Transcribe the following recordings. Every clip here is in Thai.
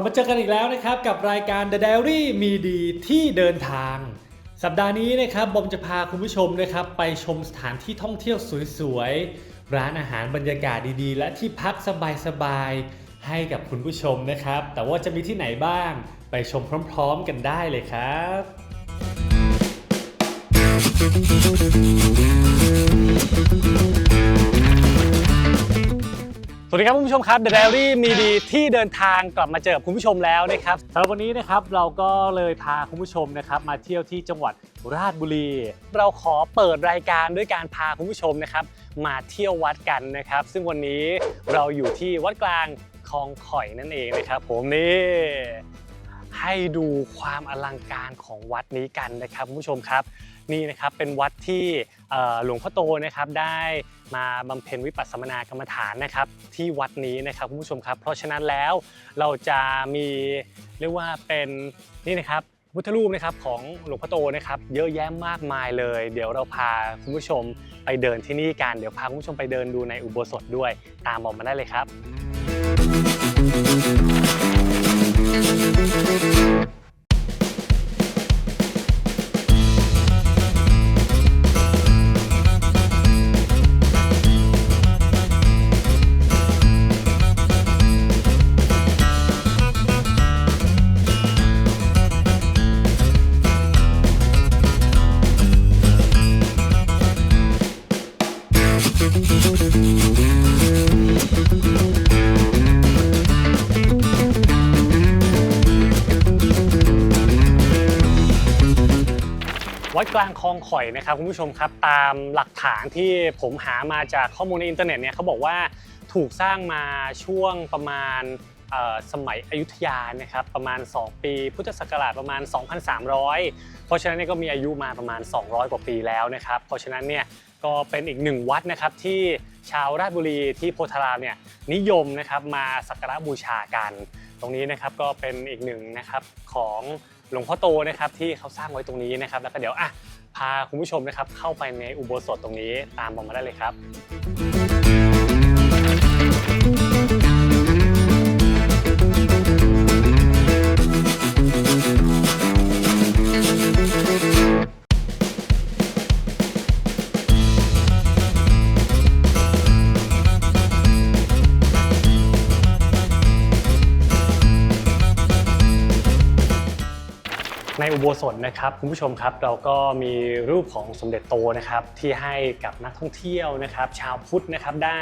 บมาเจอกันอีกแล้วนะครับ กับรายการ The Diary มีดีที่เดินทาง สัปดาห์นี้นะครับบอมจะพาคุณผู้ชมนะครับ ไปชมสถานที่ท่องเที่ยวสวยๆ ร้านอาหารบรรยากาศดีๆ และที่พักสบายๆ ให้กับคุณผู้ชมนะครับ แต่ว่าจะมีที่ไหนบ้างไปชมพร้อมๆ กันได้เลยครับ สวัสดีครับคุณผู้ชมครับ The Diary มีดีที่เดินทางกลับมาเจอกับคุณผู้ชมแล้วนะครับสำหรับวันนี้นะครับเราก็เลยพาคุณผู้ชมนะครับมาเที่ยวที่จังหวัดราชบุรี เราขอเปิดรายการด้วยการพาคุณผู้ชมนะครับมาเที่ยววัดกันนะครับ ซึ่งวันนี้เราอยู่ที่วัดกลางคลองข่อยนั่นเองนะครับ ผมนี่ ให้ดูความอลังการของวัดนี้กันนะครับคุณผู้ชมครับ นี่นะครับเป็นวัดที่หลวงพ่อโตนะครับได้มาบำเพ็ญวิปัสสนากรรมฐานนะครับ ที่วัดนี้นะครับคุณผู้ชมครับ เพราะฉะนั้นแล้วเราจะมีเรียกว่าเป็นนี่นะครับพุทธรูปนะครับของหลวงพ่อโตนะครับเยอะแยะมากมายเลย เดี๋ยวเราพาคุณผู้ชมไปเดินที่นี่กันเดี๋ยวพาคุณผู้ชมไปเดินดูในอุโบสถด้วย ตามบอกมาได้เลยครับ Thank you. องข่อยนะครับคุณผู้ชมครับตามหลักฐานที่ผมหามาจากข้อมูลในอินเทอร์เน็ตเนี่ยเขาบอกว่าถูกสร้างมาช่วงประมาณสมัยอยุธยานะครับประมาณ 2 ปี พุทธศักราชประมาณ 2,300 เพราะฉะนั้นเนยก็มีอายุมาประมาณ 200 กว่าปีแล้วนะครับ เพราะฉะนั้นเนี่ยก็เป็นอีกหนึ่งวัดนะครับที่ชาวราชบุรีที่โพธารามเนี่ยนิยมนะครับมาสักการะบูชากัน ตรงนี้นะครับก็เป็นอีกหนึ่งนะครับของ หลวงพ่อโตนะครับที่เขาสร้างไว้ตรงนี้นะครับแล้วก็เดี๋ยวอะพาคุณผู้ชมนะครับเข้าไปในอุโบสถตรงนี้ตามผมมาได้เลยครับ โบสถนะครับคุณผู้ชมครับเราก็มีรูปของสมเด็จโตนะครับที่ให้กับนักท่องเที่ยวนะครับ ชาวพุทธนะครับได้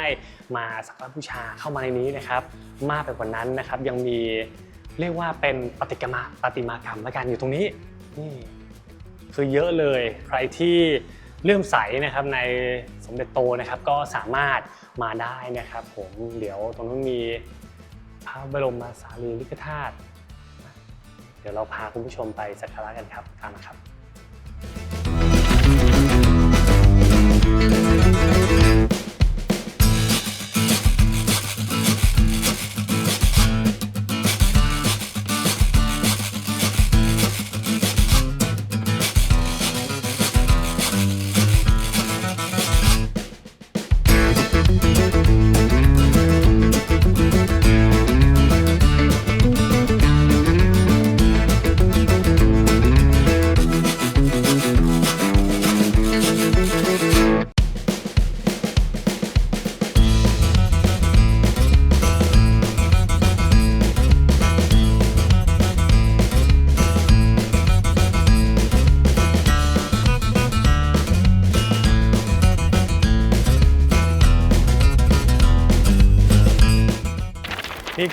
มาสักการะบูชาเข้ามาในนี้นะครับ มากไปกว่านั้นนะครับยังมีเรียกว่าเป็นปฏิกรรมปฏิมากรรมและกันอยู่ตรงนี้นี่คือเยอะเลยใครที่เลื่อมใสนะครับในสมเด็จโตนะครับก็สามารถมาได้นะครับ ผมเดี๋ยวตรงนู้นมีพระบรมสารีริกธาตุ เดี๋ยวเราพาคุณผู้ชมไปสักการะกันครับตามมาครับ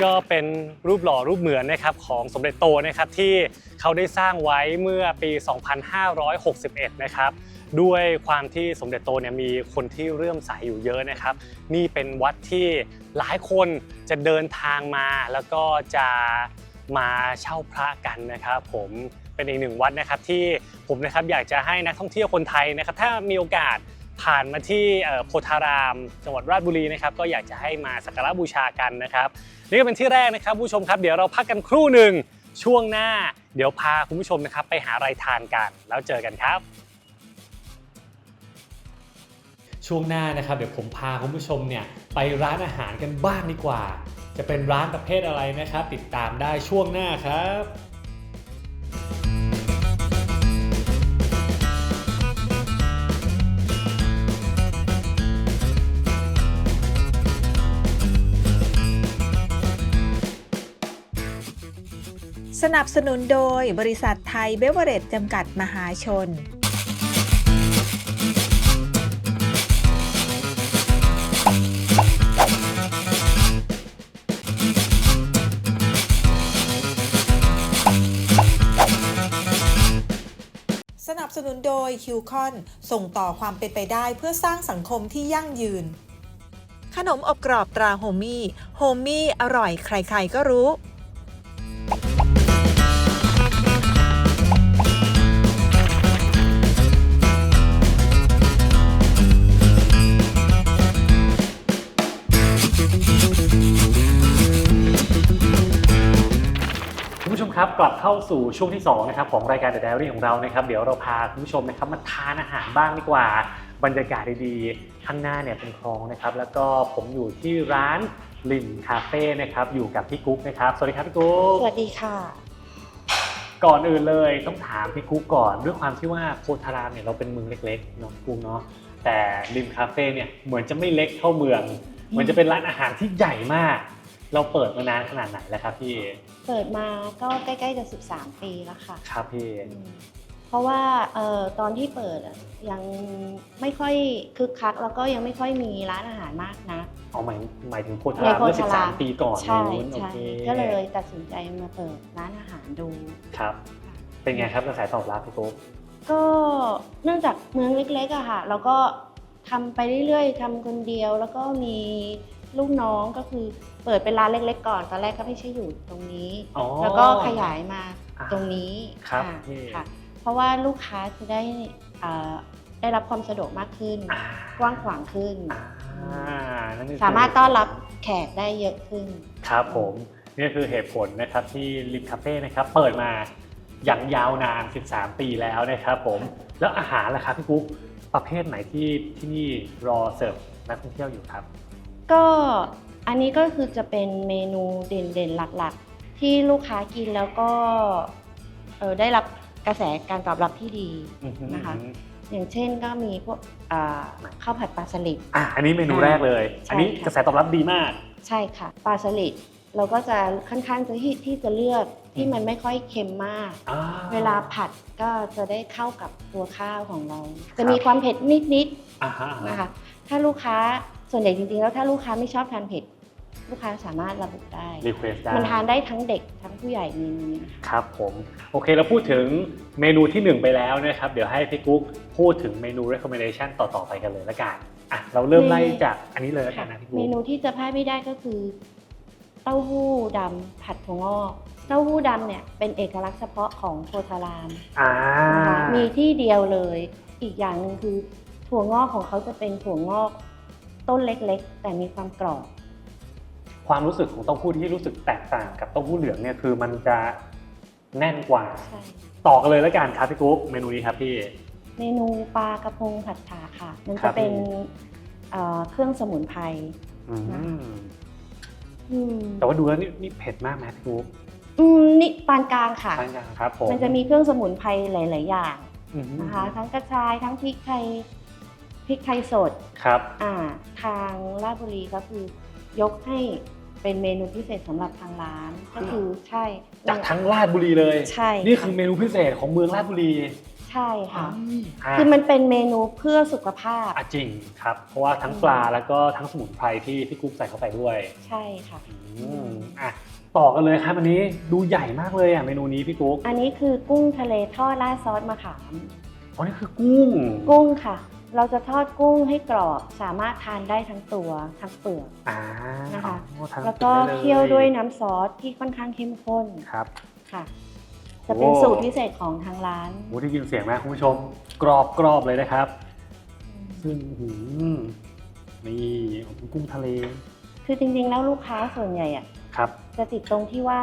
ก็เป็นรูปหล่อรูปเหมือนนะครับของสมเด็จโตนะครับที่เขาได้สร้างไว้เมื่อปี 2561 นะครับด้วยความที่สมเด็จโตเนี่ยมีคนที่เรื่อมใสอยู่เยอะนะครับ นี่เป็นวัดที่หลายคนจะเดินทางมาแล้วก็จะมาเช่าพระกันนะครับ ผมเป็นอีกหนึ่งวัดนะครับที่ผมนะครับอยากจะให้นักท่องเที่ยวคนไทยนะครับ ถ้ามีโอกาส ผ่านมาที่โพธาราม จังหวัดราชบุรีนะครับก็อยากจะให้มาสักการะบูชากันนะครับนี่ก็เป็นที่แรกนะครับผู้ชมครับ เดี๋ยวเราพักกันครู่หนึ่งช่วงหน้า เดี๋ยวพาคุณผู้ชมนะครับไปหาอะไรทานกันแล้วเจอกันครับ ช่วงหน้านะครับเดี๋ยวผมพาคุณผู้ชมเนี่ยไปร้านอาหารกันบ้างดีกว่า จะเป็นร้านประเภทอะไรนะครับ ติดตามได้ช่วงหน้าครับ นับสนุนโดยบริษัทไทยเบเวอเรจจำกัดมหาชน สนับสนุนโดยคิวคอนส่งต่อความเป็นไปได้เพื่อสร้างสังคมที่ยั่งยืน ขนมอบกรอบตราโฮมี่ โฮมี่อร่อยใครๆก็รู้ กลับเข้าสู่ช่วงที่2นะครับของรายการ The Diary ของเรานะครับ เดี๋ยวเราพาคุณผู้ชมนะครับมาทานอาหารบ้างดีกว่า บรรยากาศดีๆ ข้างหน้าเนี่ยเป็นคลองนะครับ แล้วก็ผมอยู่ที่ร้านลินคาเฟ่นะครับ อยู่กับพี่กุ๊กนะครับ สวัสดีครับพี่กุ๊ก สวัสดีค่ะ ก่อนอื่นเลยต้องถามพี่กุ๊กก่อนด้วยความที่ว่าโพธารามเนี่ยเราเป็นเมืองเล็กๆเนาะกุ๊กเนาะ แต่ริมคาเฟ่เนี่ยเหมือนจะไม่เล็กเท่าเมือง เหมือนจะเป็นร้านอาหารที่ใหญ่มาก เราเปิดมานานขนาดไหนแล้วครับพี่ เปิดมาก็ใกล้ๆจะ 13 ปีแล้วค่ะ ครับพี่อืมเพราะว่าเอ่อตอนที่เปิดอะยังไม่ค่อยคึกคัก แล้วก็ยังไม่ค่อยมีร้านอาหารมากนะเอาหมายหมายถึงโพธารามในโพเมื่อธาราม13 ปีก่อนใช่นู้นโอใช่เคก็เลยตัดสินใจมาเปิดร้านอาหารดูครับ เป็นไงครับกระแสตอบรับพี่กุ๊กก็เนื่องจากเมืองเล็กๆอะค่ะเราก็ทำไปเรื่อยๆทำคนเดียวแล้วก็มีลูกน้องก็คือ เปิดเป็นร้านเล็ก ๆ ก่อน ตอนแรกก็ไม่ใช่อยู่ตรงนี้ อ๋อแล้วก็ขยายมาอ่าตรงนี้ครับอ่าพี่ ค่ะ เพราะว่าลูกค้าจะได้อ่าได้รับความสะดวกมากขึ้น อ่ากว้างขวางขึ้น อ่านั่นคือสามารถต้อนรับแขกได้เยอะขึ้น ครับผมนี่คือเหตุผลนะครับที่ลิมคาเฟ่นะครับเปิดมาอย่างยาวนาน 13 ปีแล้วนะครับผมแล้วอาหารล่ะครับพี่กุ๊กประเภทไหนที่ที่นี่รอเสิร์ฟนักท่องเที่ยวอยู่ครับ ก็ อันนี้ก็คือจะเป็นเมนูเด่นๆหลักๆ ที่ลูกค้ากินแล้วก็เอ่อได้รับกระแสการตอบรับที่ดีนะคะ อย่างเช่นก็มีพวกอ่าข้าวผัดปลาสลิดอะอันนี้เมนูแรกเลยใช่อันนี้ค่ะกระแสตอบรับดีมาก ใช่ค่ะปลาสลิดเราก็จะค่อนข้างจะที่ที่จะเลือกที่มันไม่ค่อยเค็มมากอ่เวลาผัดก็จะได้เข้ากับตัวข้าวของเราครัจะบมีความเผ็ดนิดอ่าฮะๆนะคะถ้าลูกค้าส่วนใหญ่จริงๆ แล้วถ้าลูกค้าไม่ชอบทานเผ็ด ลูกค้าสามารถระบุได้ รีเควสได้มันทานได้ทั้งเด็กทั้งผู้ใหญ่เมนูนี้นะคะครับผม โอเคเราพูดถึงเมนูที่หนึ่งไปแล้วนะครับ เดี๋ยวให้พี่กุ๊กพูดถึงเมนู recommendation ต่อ ๆ ไปกันเลยละกันอะเราเริ่มไล่จากอันนี้เลยละกันนะพี่กุ๊เมกนูที่จะพลาดไม่ได้ก็คือ เต้าหู้ดำผัดถั่วงอกเต้าหู้ดำเนี่ยเป็นเอกลักษณ์เฉพาะของโพธารามอ่านะคะมีที่เดียวเลย อีกอย่างหนึ่งคือ ถั่วงอกของเขาจะเป็นถั่วงอก ต้นเล็กๆ แต่มีความกรอบ ความรู้สึกของเต้าหู้ที่รู้สึกแตกต่างกับเต้าหู้เหลืองเนี่ยคือมันจะแน่นกว่า ใช่ต่อกันเลยละกันครับพี่กุ๊กเมนูนี้ครับพี่ เมนูปลากระพงผัดฉ่าค่ะ มันครัจะบ เป็นเอ่อเครื่องสมุนไพร อืมอืมแต่ว่าดูแล้วนี่นี่เผ็ดมากไหมพี่กุ๊กอืมนี่ปานกลางค่ะ ทานยังครับผมมันจะมีเครื่องสมุนไพรหลาย ๆ อย่างอืมนะคะ ทั้งกระชายทั้งพริกไทยพริกไทยสด ครับ อ่าทางราชบุรีก็คือยกให้ เป็นเมนูพิเศษสำหรับทางร้านก็คือใช่จากทั้งราชบุรีเลยใช่นี่คือเมนูพิเศษของเมืองราชบุรีใช่ค่ะอ่าคือมันเป็นเมนูเพื่อสุขภาพอะจริงครับ เพราะว่าทั้งปลาแล้วก็ทั้งสมุนไพรที่พี่กุ๊กใส่เข้าไปด้วย ใช่ค่ะอืมอะต่อกันเลยครับอันนี้ดูใหญ่มากเลยอะเมนูนี้พี่กุ๊กอันนี้คือกุ้งทะเลทอดราดซอสมะขามอ๋อนี่คือกุ้ง กุ้งค่ะ เราจะทอดกุ้งให้กรอบสามารถทานได้ทั้งตัวทั้งเปลือก อ่านะคะ อ๋อทานแล้วก็ได้ลเคี่ยวด้วยน้ำซอสที่ค่อนข้างเข้มข้นครับ ค่ะ จะเป็นโอ้สูตรพิเศษของทางร้าน โอ้ได้ยินเสียงไหมคุณผู้ชมกรอบกรอบเลยนะครับ ซึ่งหืมนี่กุ้งทะเลคือจริงๆแล้วลูกค้าส่วนใหญ่อะครับ จะติดตรงที่ว่า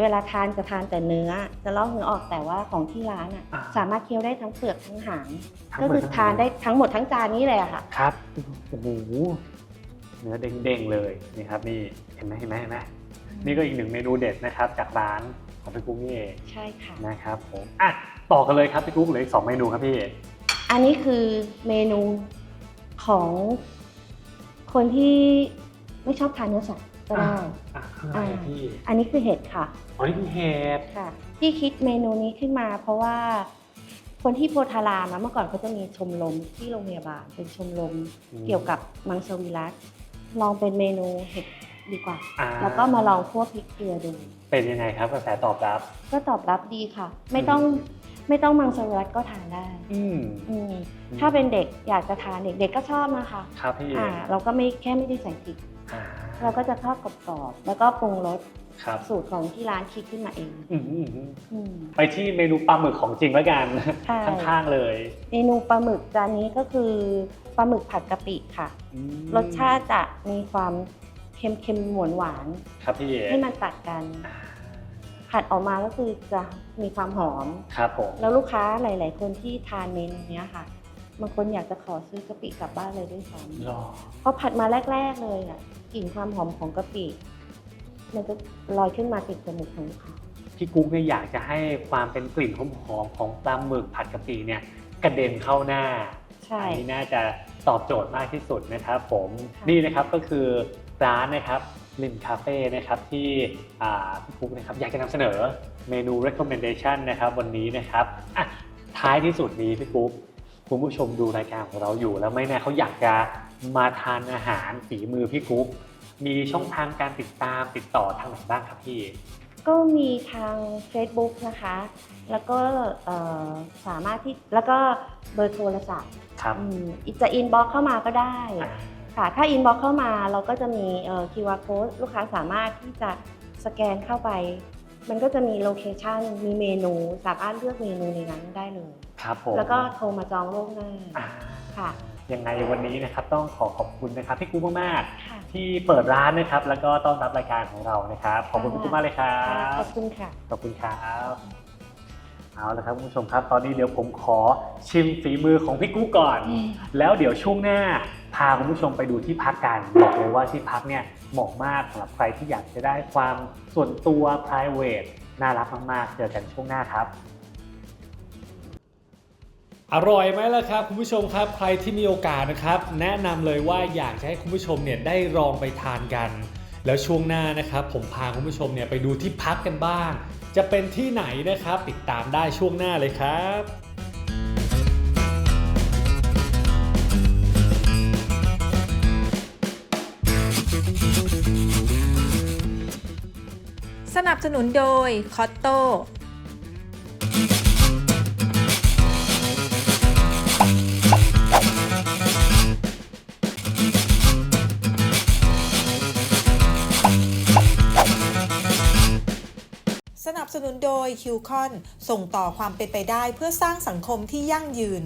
เวลาทานจะทานแต่เนื้อ จะลอกเนื้อออกแต่ว่าของที่ร้านอะอ่าสามารถเคี้ยวได้ทั้งเปลือกทั้งหางทั้งก็หมดคือทั้งทานได้ทั้งหมดทั้งจานนี้เลยอะค่ะ ครับโอ้โหเนื้อเด้งๆเลยนี่ครับนี่เห็นไหมเห็นไหมเห็นไหมนี่ก็อีกหนึ่งเมนูเด็ดนะครับ จากร้านของพี่กุ้งนี่เองใช่ค่ะ นะครับผมอะต่อกันเลยครับพี่กุ้งเหลืออีกสองเมนูครับพี่อันนี้คือเมนูของคนที่ไม่ชอบทานเนื้อสัตว์ก็ได้ อะคืออะไรอะพี่อันนี้คือเห็ดค่ะ อ๋อนี่คือเห็ดค่ะ ที่คิดเมนูนี้ขึ้นมา เพราะว่าคนที่โพธารามนะเมื่อก่อนเขาจะมีชมรมที่โรงพยาบาลเป็นชมรมเกี่ยวกับมังสวิรัตลองเป็นเมนูเห็ดดีกว่า อ่าแล้วก็มาลองคั่วพริกเกลือดู เป็นยังไงครับกระแสตอบรับ ก็ตอบรับดีค่ะ ไม่ต้องไม่ต้องมังสวิรัตก็ทานได้อืมอืมถ้าเป็นเด็กอยากจะทานเด็กๆก็ชอบนะคะครับพี่อ่า เราก็ไม่แค่ไม่ได้ใส่พริก อ่า เราก็จะทอดกรอบๆแล้วก็ปรุงรส ครับสูตรของที่ร้านคิดขึ้นมาเองอืมอืมอืมอืม ไปที่เมนูปลาหมึกของจริงแล้วกัน ใช่ ข้างๆเลยเมนูปลาหมึกจานนี้ก็คือปลาหมึกผัดกะปิค่ะ อืมรสชาติจะมีความเค็มๆหวานหวานครับพี่ๆให้มันตัดกัน อ่าผัดออกมาก็คือจะมีความหอม ครับผม แล้วลูกค้าหลาย ๆ คนที่ทานเมนูเนี้ยค่ะบางคนอยากจะขอซื้อกะปิกลับบ้านเลยด้วยซ้รอำเพราะผัดมาแรก ๆ เลยอะกลิ่นความหอมของกะปิ มันจะลอยขึ้นมาติดจมูกของลูกค้าพี่กุ๊กเนี่ยอยากจะให้ความเป็นกลิ่นหอมๆของปลาหมึกผัดกะปิเนี่ยกระเด็นเข้าหน้า ใช่ อันี้น่าจะตอบโจทย์มากที่สุดนะครับผมค่ะ นี่นะครับก็คือร้านนะครับลินคาเฟ่นะครับที่อ่าพี่กุ๊กนะครับอยากจะนำเสนอเมนู recommendation นะครับวันนี้นะครับอะท้ายที่สุดนี้พี่กุ๊กคุณผู้ชมดูรายการของเราอยู่ แล้วไม่แน่เขาอยากจะมาทานอาหารฝีมือพี่กุ๊ก มีช่องทางการติดตามติดต่อทางไหนบ้างครับพี่ ก็มีทาง Facebook นะคะ แล้วก็เอ่อสามารถที่แล้วก็เบอร์โทรศัพท์ครับอืมจะอินบ็อกเข้ามาก็ได้ อ่าค่ะ ถ้าอินบ็อกเข้ามาเราก็จะมีเอ่อ QR code ลูกค้าสามารถที่จะสแกนเข้าไป มันก็จะมีโลเคชันมีเมนู สามารถเลือกเมนูในนั้นได้เลย ครับผมแล้วก็โทรมาจองล่วงหน้า อ่าค่ะ ยังไงวันนี้นะครับต้องขอขอบคุณนะครับพี่กุ๊กมากค่ะๆ ที่เปิดร้านนะครับ แล้วก็ต้อนรับรายการของเรานะครับ ขอบคุณพี่กุ๊กมากเลยครัค่ะขบ อบคุณค่ะ ขอบคุณครับเอาละครับคุณผู้ชมครับ ตอนนี้เดี๋ยวผมขอชิมฝีมือของพี่กุ๊กก่อนแล้วเดี๋ยวช่วงหน้า พาคุณผู้ชมไปดูที่พักกันบอกเลยว่าที่พักเนี่ยเหมาะมากสำหรับใครที่อยากจะได้ความส่วนตัว private น่ารักมากๆ เจอกันช่วงหน้าครับ อร่อยไหมล่ะครับคุณผู้ชมครับใครที่มีโอกาสนะครับแนะนำเลยว่าอยากจะให้คุณผู้ชมเนี่ยได้ลองไปทานกัน แล้วช่วงหน้านะครับผมพาคุณผู้ชมเนี่ยไปดูที่พักกันบ้าง จะเป็นที่ไหนนะครับติดตามได้ช่วงหน้าเลยครับสนับสนุนโดยคอตโต นับสนุนโดยคิวคอนส่งต่อความเป็นไปได้เพื่อสร้างสังคมที่ยั่งยืน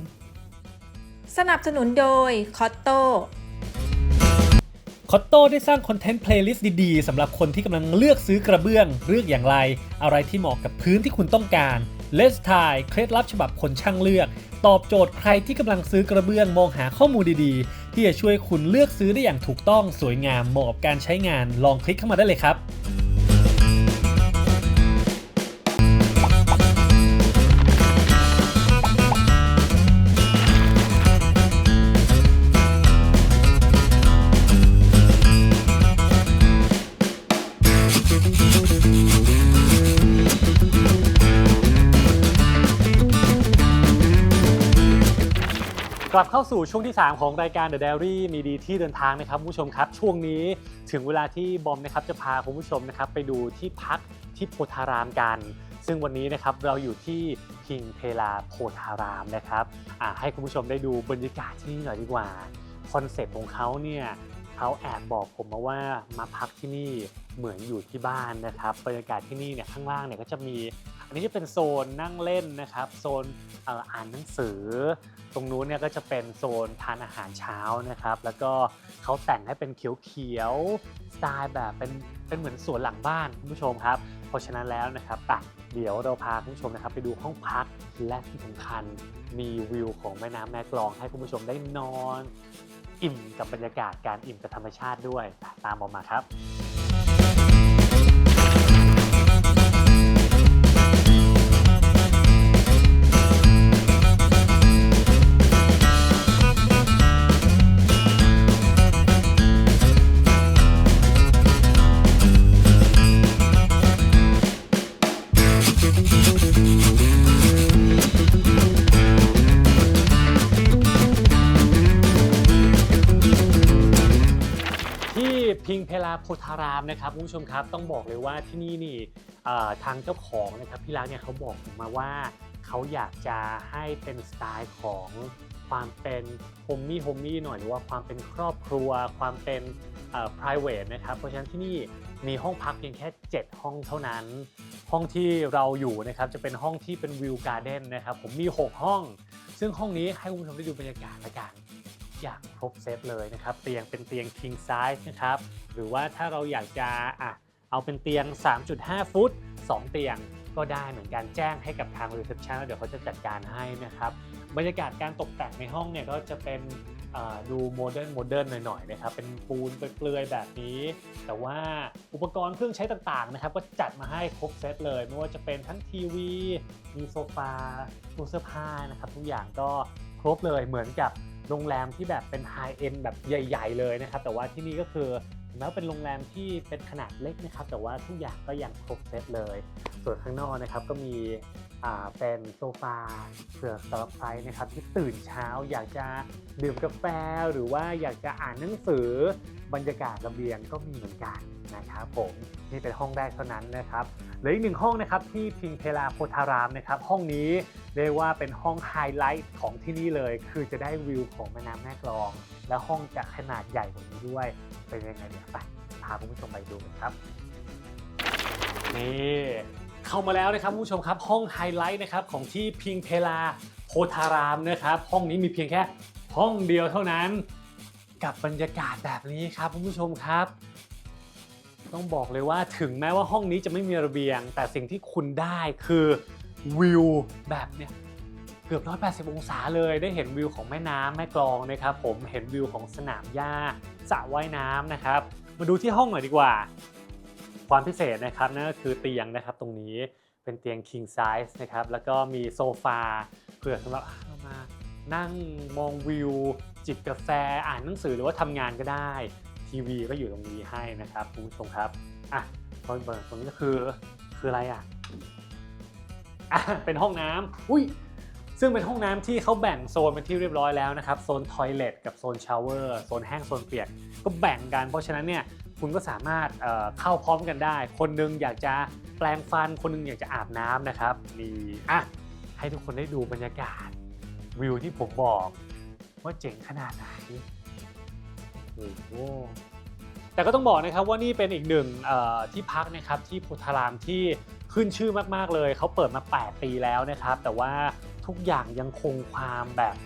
สนับสนุนโดยคอตโตคอตโต้ได้สร้างคอนเทนต์เพลย์ลิสต์ดีๆสำหรับคนที่กำลังเลือกซื้อกระเบื้อง เลือกอย่างไร อะไรที่เหมาะกับพื้นที่คุณต้องการ Let's Tie เคล็ดลับฉบับคนช่างเลือก ตอบโจทย์ใครที่กำลังซื้อกระเบื้องมองหาข้อมูลดีๆ ที่จะช่วยคุณเลือกซื้อได้อย่างถูกต้องสวยงามเหมาะกับการใช้งานลองคลิกเข้ามาได้เลยครับาสู่ช่วงที่ 3 ของรายการ The Diary มีดีที่เดินทางนะครับผู้ชมครับ ช่วงนี้ถึงเวลาที่บอมนะครับจะพาคุณผู้ชมนะครับไปดูที่พักที่โพธารามกัน ซึ่งวันนี้นะครับเราอยู่ที่พิงเพลาโพธารามนะครับให้คุณผู้ชมได้ดูบรรยากาศที่นี่หน่อยดีกว่าคอนเซปต์ของเขาเนี่ยเขาแอบบอกผมมาว่ามาพักที่นี่เหมือนอยู่ที่บ้านนะครับบรรยากาศที่นี่เนี่ยข้างล่างเนี่ยก็จะมี อันนี้จะเป็นโซนนั่งเล่นนะครับ โซนอ่ออ่านหนังสือ ตรงนู้นเนี่ยก็จะเป็นโซนทานอาหารเช้านะครับ แล้วก็เขาแต่งให้เป็นเขียวๆสไตล์แบบเป็นเป็นเหมือนสวนหลังบ้านคุณผู้ชมครับ เพราะฉะนั้นแล้วนะครับไปเดี๋ยวเราพาคุณผู้ชมนะครับ ไปดูห้องพักและที่สำคัญมีวิวของแม่น้ำแม่กลอง ให้คุณผู้ชมได้นอน อิ่มกับบรรยากาศการอิ่มกับธรรมชาติด้วยตามออกมาครับ โพธารามนะครับคุณผู้ชมครับต้องบอกเลยว่าที่นี่นี่ทางเจ้าของนะครับพี่รักเนี่ยเขาบอกมมาว่าเขาอยากจะให้เป็นสไตล์ของความเป็นโฮมมี่โฮมมี่หน่อยหรือว่าความเป็นครอบครัว ความเป็น private นะครับเพราะฉะนั้นที่นี่มีห้องพักเพียงแค่ 7 ห้องเท่านั้น ห้องที่เราอยู่นะครับจะเป็นห้องที่เป็นวิวการ์เด้นนะครับผมมี 6 ห้อง ซึ่งห้องนี้ให้คุณผู้ชมได้ดูบรรยากาศละกัน อย่างครบเซตเลยนะครับเตียงเป็นเตียง king size นะครับหรือว่าถ้าเราอยากจะอะเอาเป็นเตียง 3.5 ฟุต 2 เตียงก็ได้เหมือนกันแจ้งให้กับทาง reception แล้วเดี๋ยวเขาจะจัดการให้นะครับบรรยากาศการตกแต่งในห้องเนี่ยก็จะเป็นดูโมเดิร์นโมเดิร์นหน่อยๆนะครับเป็นปูนเปลือยแบบนี้ แต่ว่าอุปกรณ์เครื่องใช้ต่างๆนะครับก็จัดมาให้ครบเซตเลย ไม่ว่าจะเป็นทั้งทีวี มีโซฟาตู้เสื้อผ้านะครับทุกอย่างก็ครบเลยเหมือนกับ โรงแรมที่แบบเป็นไฮเอ็นแบบใหญ่ ๆ เลยนะครับ แต่ว่าที่นี่ก็คือแม้ว่าเป็นโรงแรมที่เป็นขนาดเล็กนะครับ แต่ว่าทุกอย่างก็ยังครบเซตเลย ส่วนข้างนอกนะครับก็มีอ่าเป็นโซฟาเผื่อสำหรับใครนะครับที่ตื่นเช้าอยากจะดื่มกาแฟหรือว่าอยากจะอ่านหนังสือบรรยากาศระเบียงก็มีเหมือนกันนะครับผมนี่เป็นห้องแรกเท่านั้นนะครับเหลืออีกหนึ่งห้องนะครับที่พิงเพลาโพธารามนะครับ ห้องนี้ เรียกว่าเป็นห้องไฮไลท์ของที่นี่เลย คือจะได้วิวของแม่น้ำแม่กลอง และห้องจะขนาดใหญ่กว่านี้ด้วย เป็นยังไงเดี๋ยวไปพาคุณผู้ชมไปดูกันครับนี่เข้ามาแล้วนะครับผู้ชมครับ ห้องไฮไลท์นะครับของที่พิงเพลาโพธารามนะครับ ห้องนี้มีเพียงแค่ห้องเดียวเท่านั้น กับบรรยากาศแบบนี้ครับคุณผู้ชมครับ ต้องบอกเลยว่าถึงแม้ว่าห้องนี้จะไม่มีระเบียง แต่สิ่งที่คุณได้คือ วิวแบบเนี้ยเกือบ 180 องศาเลยได้เห็นวิวของแม่น้ำแม่กลองนะครับผมเห็นวิวของสนามหญ้าสระว่ายน้ำนะครับ มาดูที่ห้องหน่อยดีกว่า ความพิเศษนะครับนั่นก็คือเตียงนะครับตรงนี้เป็นเตียง king size นะครับแล้วก็มีโซฟาเผื่อสำหรับเรามานั่งมองวิว จิบกาแฟอ่านหนังสือหรือว่าทำงานก็ได้ ทีวีก็อยู่ตรงนี้ให้นะครับคุณผู้ชมครับอะตอนเปิดตรงนี้ก็คือคืออะไรอะ อะเป็นห้องน้ำอุ้ยซึ่งเป็นห้องน้ำที่เขาแบ่งโซนเป็นที่เรียบร้อยแล้วนะครับ โซนทอยเลทกับโซนชาวเวอร์โซนแห้งโซนเปียก ก็แบ่งกัน เพราะฉะนั้นเนี่ยคุณก็สามารถเอ่อเข้าพร้อมกันได้ คนหนึงอยากจะแปลงฟัน คนหนึงอยากจะอาบน้ำนะครับนี่อะให้ทุกคนได้ดูบรรยากาศวิวที่ผมบอกว่าเจ๋งขนาดไหนโอ้โห แต่ก็ต้องบอกนะครับว่านี่เป็นอีกหนึ่งเอ่อที่พักนะครับที่โพุทธารามที่ ขึ้นชื่อมากๆเลยเขาเปิดมา 8 ปีแล้วนะครับ แต่ว่าทุกอย่างยังคงความแบบ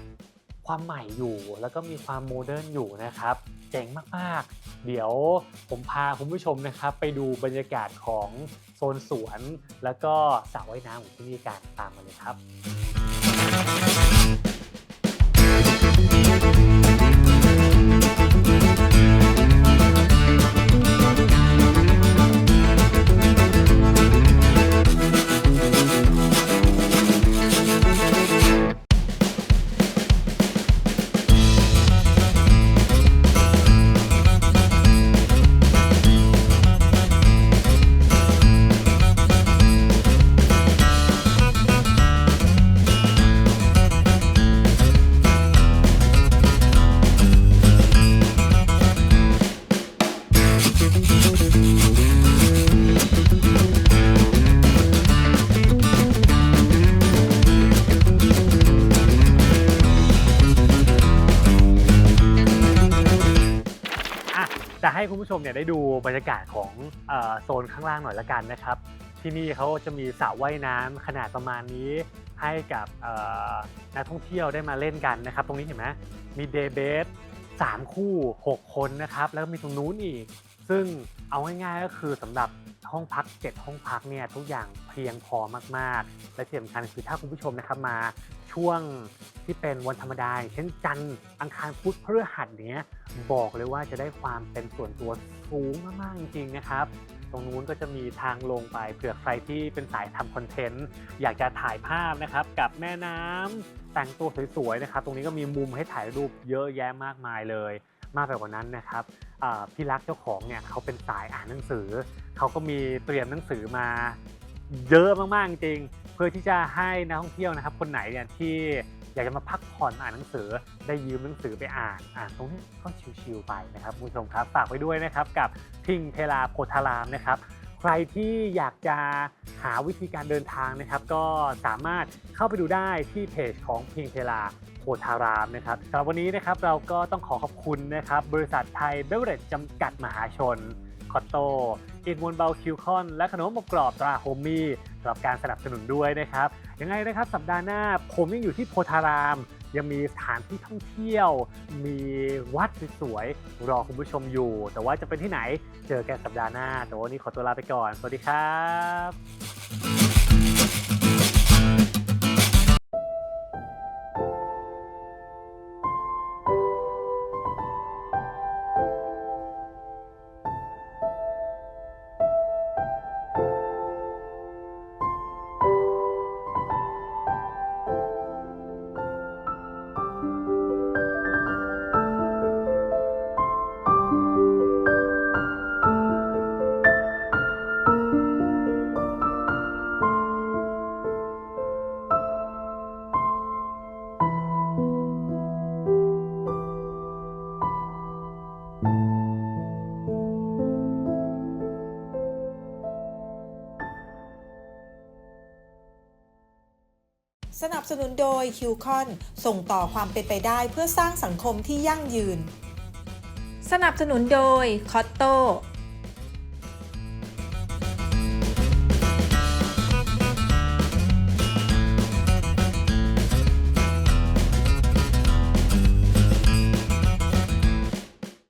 ความใหม่อยู่ แล้วก็มีความโมเดิร์นอยู่นะครับ เจ๋งมากๆ เดี๋ยวผมพาคุณผู้ชมนะครับ ไปดูบรรยากาศของโซนสวน แล้วก็สระว่ายน้ำของที่นี่กันตามมาเลยครับ ให้คุณผู้ชมเนี่ยได้ดูบรรยากาศของอโซนข้างล่างหน่อยละกันนะครับ ที่นี่เขาจะมีสระว่ายน้ำขนาดประมาณนี้ให้กับนักท่องเที่ยวได้มาเล่นกันนะครับ ตรงนี้เห็นไหมมีเดย์เบสสามคู่ 6 คนนะครับ แล้วก็มีตรงนู้นอีก ซึ่งเอาง่ายๆก็คือสำหรับ ห้องพัก 7 ห้องพักเนี่ยทุกอย่างเพียงพอมากๆ และที่สำคัญคือถ้าคุณผู้ชมนะครับมาช่วงที่เป็นวันธรรมดาเช่นจันทร์อังคารพุธพฤหัสเนี้ยบอกเลยว่าจะได้ความเป็นส่วนตัวสูงมากๆจริงๆนะครับ ตรงนู้นก็จะมีทางลงไปเผื่อใครที่เป็นสายทำคอนเทนต์อยากจะถ่ายภาพนะครับกับแม่น้ำแต่งตัวสวยๆนะครับ ตรงนี้ก็มีมุมให้ถ่ายรูปเยอะแยะมากมายเลย มากไปกว่านั้นนะครับ พี่รักเจ้าของเนี่ยเขาเป็นสายอ่านหนังสือ เขาก็มีเตรียมหนังสือมาเยอะมากๆจริง เพื่อที่จะให้นักท่องเที่ยวนะครับ คนไหนเนี่ยที่อยากจะมาพักผ่อนอ่านหนังสือ ได้ยืมหนังสือไปอ่านอ่านตรงนี้ก็ชิวๆไปนะครับคุณผู้ชมครับฝากไว้ด้วยนะครับกับพิงเทลาโพธารามนะครับ รที่อยากจะหาวิธีการเดินทางนะครับ ก็สามารถเข้าไปดูได้ที่เพจของเพิงเทลาโพธารามนะครับสำหรับวันนี้นะครับเราก็ต้องขอขอบคุณนะครับ บริษัทไทยเบเวอร์เรจจำกัดมหาชน คอตโตอินมูลเบลคิวคอน และขนมอบกรอบตราโฮมมี่สำหรับการสนับสนุนด้วยนะครับยังไงนะครับสัปดาห์หน้าผมยังอยู่ที่โพธาราม ยังมีสถานที่ท่องเที่ยว มีวัดสวยๆรอคุณผู้ชมอยู่ แต่ว่าจะเป็นที่ไหนเจอกันสัปดาห์หน้าแต่วันนี้ขอตัวลาไปก่อน สวัสดีครับ นุนโดยคิวคอนส่งต่อความเป็นไปได้เพื่อสร้างสังคมที่ยั่งยืน สนับสนุนโดยคอตโต